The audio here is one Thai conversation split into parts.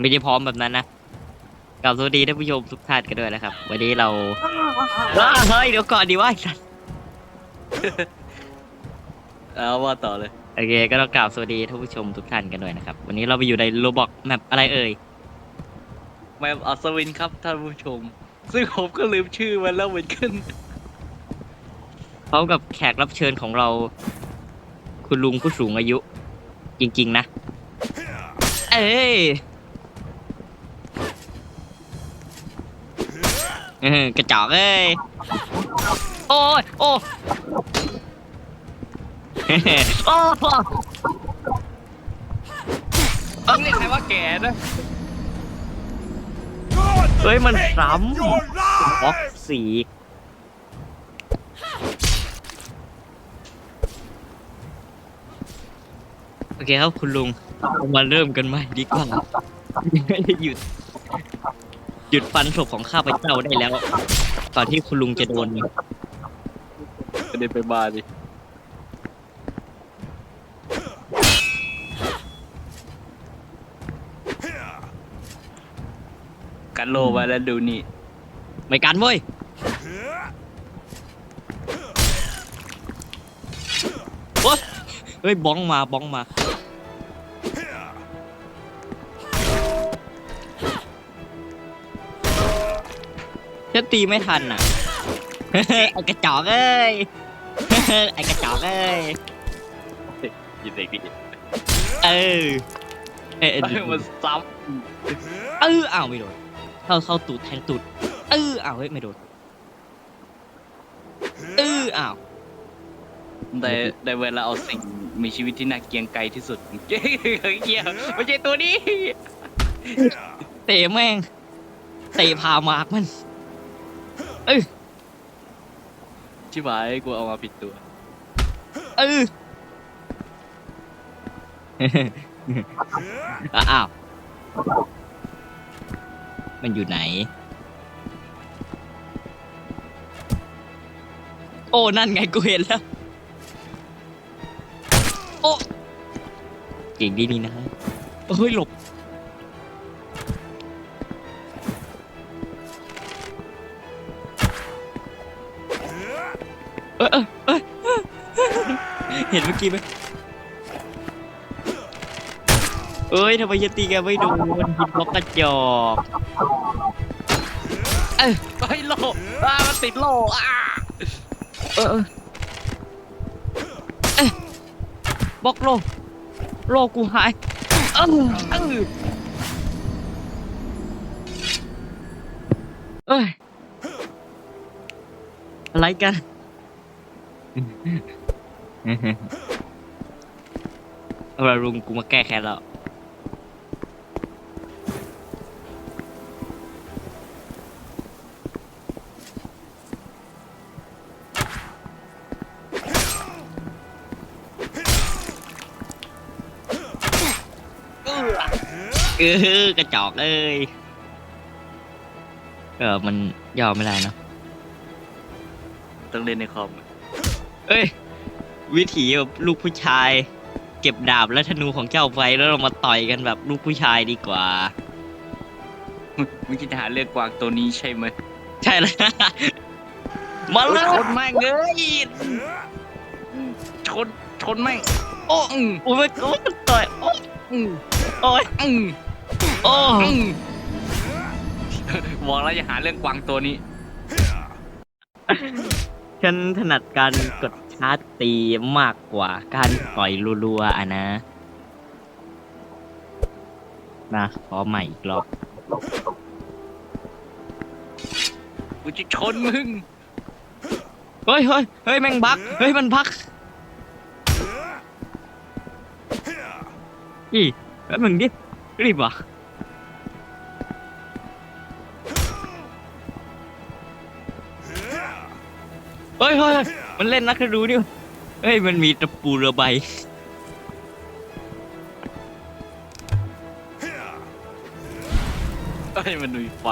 ไม่ได้พร้อมแบบนั้นนะกลับสวัสดีท่านผู้ชมทุกท่านกันด้วยนะครับ วันนี้เราว้าเฮ้ยเดี๋ยวก่อนดีว่าเอาว่าต่อเลย โอเคก็ต้องกล่าวสวัสดีท่านผู้ชมทุกท่านกันด้วยนะครับ วันนี้เราไปอยู่ในโรบอกแมปอะไรเอ่ยแมปอัศวินครับท่านผู้ชม ซึ่งผมก็ลืมชื่อมันแล้วเหมือนกันพร้อมกับแขกรับเชิญของเรา คุณลุงผู้สูงอายุ จริง ๆ นะ เอ้ยเออกระจอกเอ้ย โอ้ยโอ้โอ้ต้องเรียกใครว่าแกนะเฮ้ย มันซ้ำบล็อกสีโอเคครับ คุณลุง เรามาเริ่มกันใหม่ดีกว่าหยุด หยุดฟันศพของข้าพเจ้าได้แล้วก่อนที่คุณลุงจะโดนกระเด็นไปมาดิกันโลมาแล้วดูนี่ไม่กันเว้ยโอ๊ยเฮ้ยบ้องมาบ้องมา ฉันตีไม่ทันอะไอ้กระจอกเอ้ยไอ้กระจอกเอ้ยยินดีพี่เออเอยเอยมันซ้เอออ้าวไม่โดนเข้าเข้าตูดแทงตูดเอออ้าวเฮ้ยไม่โดนเอออ้าวำได้ได้เวลาเอาสิ่งมีชีวิตที่น่าเกรียงไกรที่สุดเกียไม่ใช่ตัวนี้เตะแม่งเตะพามากมัน ชิบหายกูเอามาผิดตัว เอออ้าว มันอยู่ไหน โอ้ นั่นไงกูเห็นแล้ว โอ้ เก่งดีนี่นะ เฮ้ยหลบ เออเออเออเห็นเมื่อกี้ไหมเอ้ยทำไมยนตีแกไม่โดนฮิตบล็อกกระจอกเฮ้ยโลอ่ามันติดโลอ่าเออเออเอ๊ะบล็อกโลโลกูหายเออเออเอ้ยอะไรกัน เอาละลุงกูมาแก้แค้นแล้ว เออกระจอกเอ้ย เออ มันยอมไม่ได้เนอะต้องเล่นในคอม เอ้ย วิถีแบบลูกผู้ชาย เก็บดาบและธนูของเจ้าไว้แล้วเรามาต่อยกันแบบลูกผู้ชายดีกว่า มึงคิดหาเรื่องกวางตัวนี้ใช่ไหมใช่แล้ว มาเลยชนแม่งเอ้ยชนชนแม่งโอ้อืมโอ้ยโอ้ยมันต่อยโอ้อืมโอ้ยอืมโอ้อืมบอกแล้วอย่าหาเรื่องกวางตัวนี้ ฉันถนัดการกดชาร์จตีมากกว่าการต่อยรัวๆอะนะนะขอใหม่อีกรอบกูจะชนมึง เฮ้ยเฮ้ยเฮ้ยแม่งบัก เฮ้ยมันบักอีแป๊บมึงดิรีบว่ะ เฮ้ยเฮ้ยเฮ้ยมันเล่นนักดูนี่ว่ะเฮ้ย มันมีตะปูเรือใบเอ้ยมันมีไฟ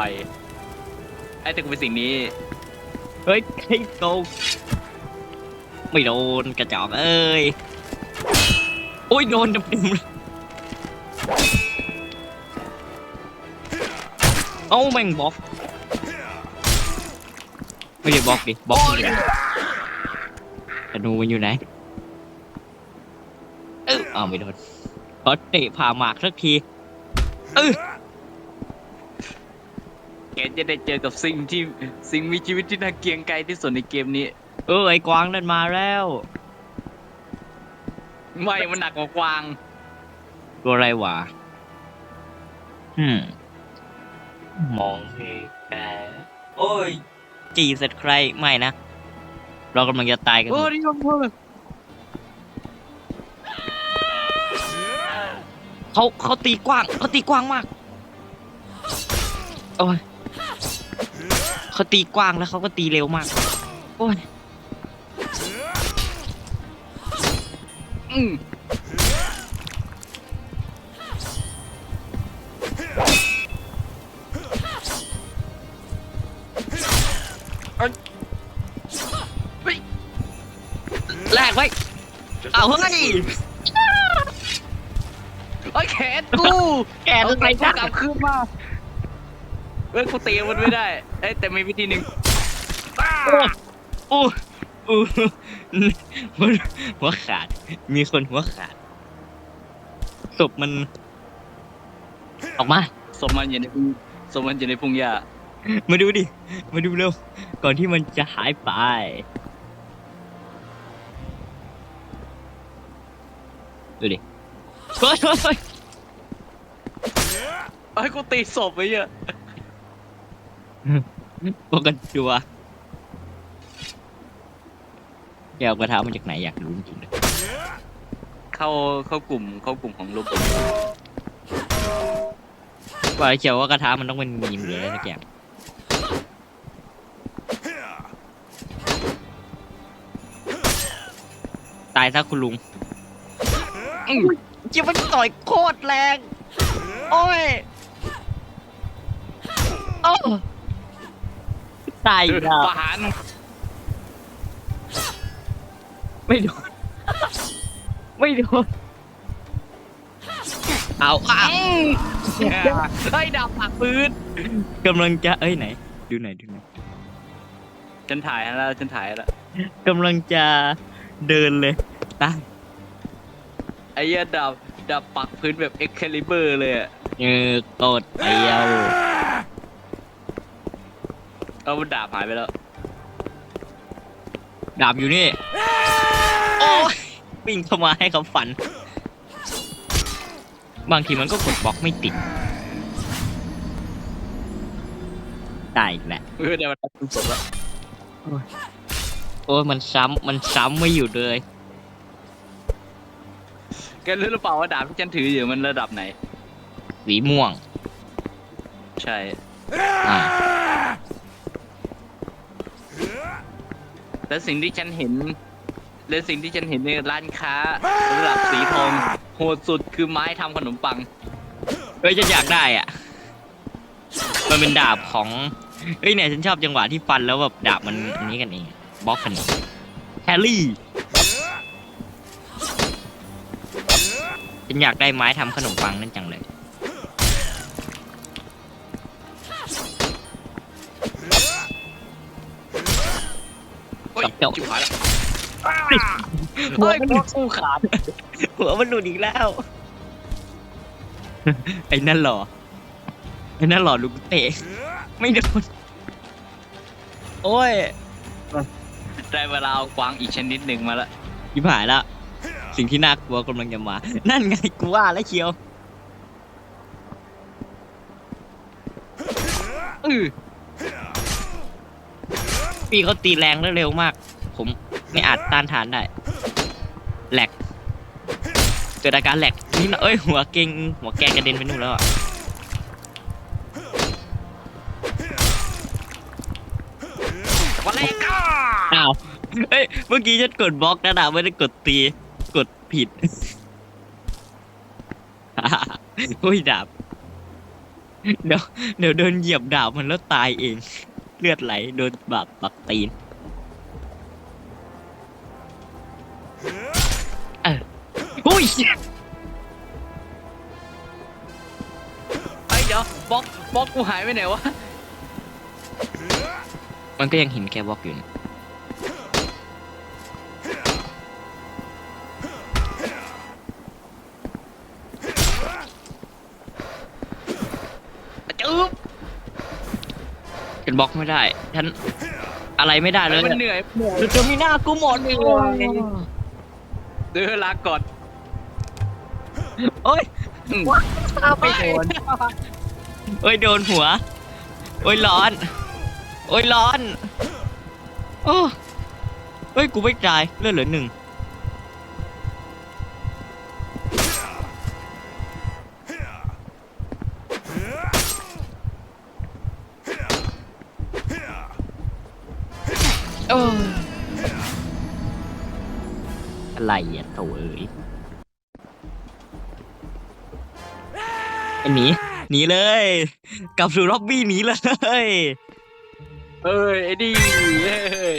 ไอ้แต่กูเป็นสิ่งนี้ เฮ้ยไอ้โกงไม่โดนกระจอกเอ้ย โอ้ย โดนเต็มๆเลยเอ้าแม่งบล็อก ไม่ได้บล็อกดิ บล็อกอยู่ไห นธนูมันอยู่ไหน เอออ้าวไม่โดนขอเตะผ่าหมากสักที เออแกจะได้เจอกับสิ่งที่สิ่งมีชีวิตที่น่าเกรียงไกรที่สุดในเกมนี้ เออไอ้กวางนั่นมาแล้ว ไม่มันหนักกว่ากวาง ตัวอะไรวะอืมมองเห็นแกโอ้ย จีเสร็จใครไม่นะ เรากำลังจะตายกัน โอ้นี่มันเพิ่มเขาเขาตีกว้างเขาตีกว้างมากโอ้ยเขาตีกว้างแล้วเขาก็ตีเร็วมากโอ้ยอืม แลกไว้เอาเฮ้ยไอ้ยแขนกูแกเอาจะไปไปจ้ากลับคืนมาเฮ้ยกูตีมันไม่ได้เอ้ยแต่มีวิธีหนึ่งโอ้โอ้หัวหัวขาด มีคนหัวขาดศพมัน ออกมาสมมันอยู่ในพุงสมมันอยู่ในพุงหญ้ามาดูดิ มาดูเร็ว ก่อนที่มันจะหายไป ดูดิเฮ้ยเฮ้ยเฮ้ยไอ้ยกูตีศพไปเยอะป้องกันตัวแกเอากระทะมาจากไหนอยากรู้จริงๆเลยเข้าเข้ากลุ่มเข้ากลุ่มของโรบอทว่าไอ้เชียวว่ากระทะมันต้องเป็นมีมหรืออะไรสักอย่างตายซะคุณลุง อืมจิมันต่อยโคตรแรง โอ้ยโอ้ตายอีกแล้วประหารไม่โดน ไม่โดน เอาอะไอ้ยดาบปักพื้นกำลังจะ เอ้ยไหน ดูไหนอยดูไหนอยฉันถ่ายให้แล้วฉันถ่ายให้แล้วกำลังจะเดินเลยตาย ไอ้เหี้ยดาบดาบปักพื้นแบบเอ็กคาลิเบอร์เลยอะเออโตดเดียวเอามันดาบหายไปแล้ว ดาบอยู่นี่ โอ้ยวิ่งเข้ามาให้เขาฟัน บางทีมันก็กดบล็อกไม่ติดตายอีกแหละเออเดี๋ยวมันตัดศพแล้ว โอ้ยมันซ้ำมันซ้ำไม่อยู่เลย แกรู้หรือเปล่าว่าดาบที่ฉันถืออยู่มันระดับไหน สีม่วง ใช่ อ่า และสิ่งที่ฉันเห็น และสิ่งที่ฉันเห็นในร้านค้าระดับสีทองโหดสุดคือไม้ทำขนมปัง เฮ้ยจะอยากได้อะ มันเป็นดาบของเฮ้ยเนี่ยฉันชอบจังหวะที่ฟันแล้วแบบดาบมันอันนี้กันเองอะบล็อกกันเองแฮร์รี่ ฉันอยากได้ไม้ทำขนมปังนั่นจังเลยโอ้ยกับเจ้าจิ๋วหายแล้วหัวเฮ้ยมันกูสู้ขาดหัวมันหลุดอีกแล้ว ไอ้นั่นหรอไอ้นั่นหรอลูกเตะไม่โดนโอ้ย ได้เวลาเอากวางอีกชนิดหนึ่งมาแล้วยิบหายแล้ว สิ่งที่น่ากลัวกำลังจะมา นั่นไงกูว่าแล้วเชียวอือพี่เขาตีแรงและเร็วมาก ผมไม่อาจต้านทานได้แหลกเกิดอาการแหลกนี่นะเอ้ย หัวเก่งหัวแกกระเด็นไปนู่นแล้วอะวันแรกก็อ้าวเอ้ย เมื่อกี้ฉันกดบล็อกนะดาไม่ได้กดตีกด ผิด โอ้ยดาบ เดี๋ยวเดี๋ยวเดินเหยียบดาบมันแล้วตายเอง เลือดไหลโดนบาบปักตีนเอออุ้ยไอ้เดี๋ยวบล็อกบล็อกกูหายไปไหนวะ มันก็ยังเห็นแค่บล็อกอยู่นะ เป็นบล็อกไม่ได้ ฉันอะไรไม่ได้เลยมันเหนื่อยเหนื่อยดูจะมีหน้ากูหมดเลยเดือลาก่อนโอ้ยอืมไม่โดนโอ้ยโดนหัว โอ้ยร้อน โอ้ยร้อน โอ้เฮ้ยกูไม่ตายเลือดเหลือหนึ่ง อะไรอะโถเอ้ยไอ้หนีหนีเลย กลับสู่ล็อบบี้หนีเลย เอ้ยไอ้ดีเอ้ย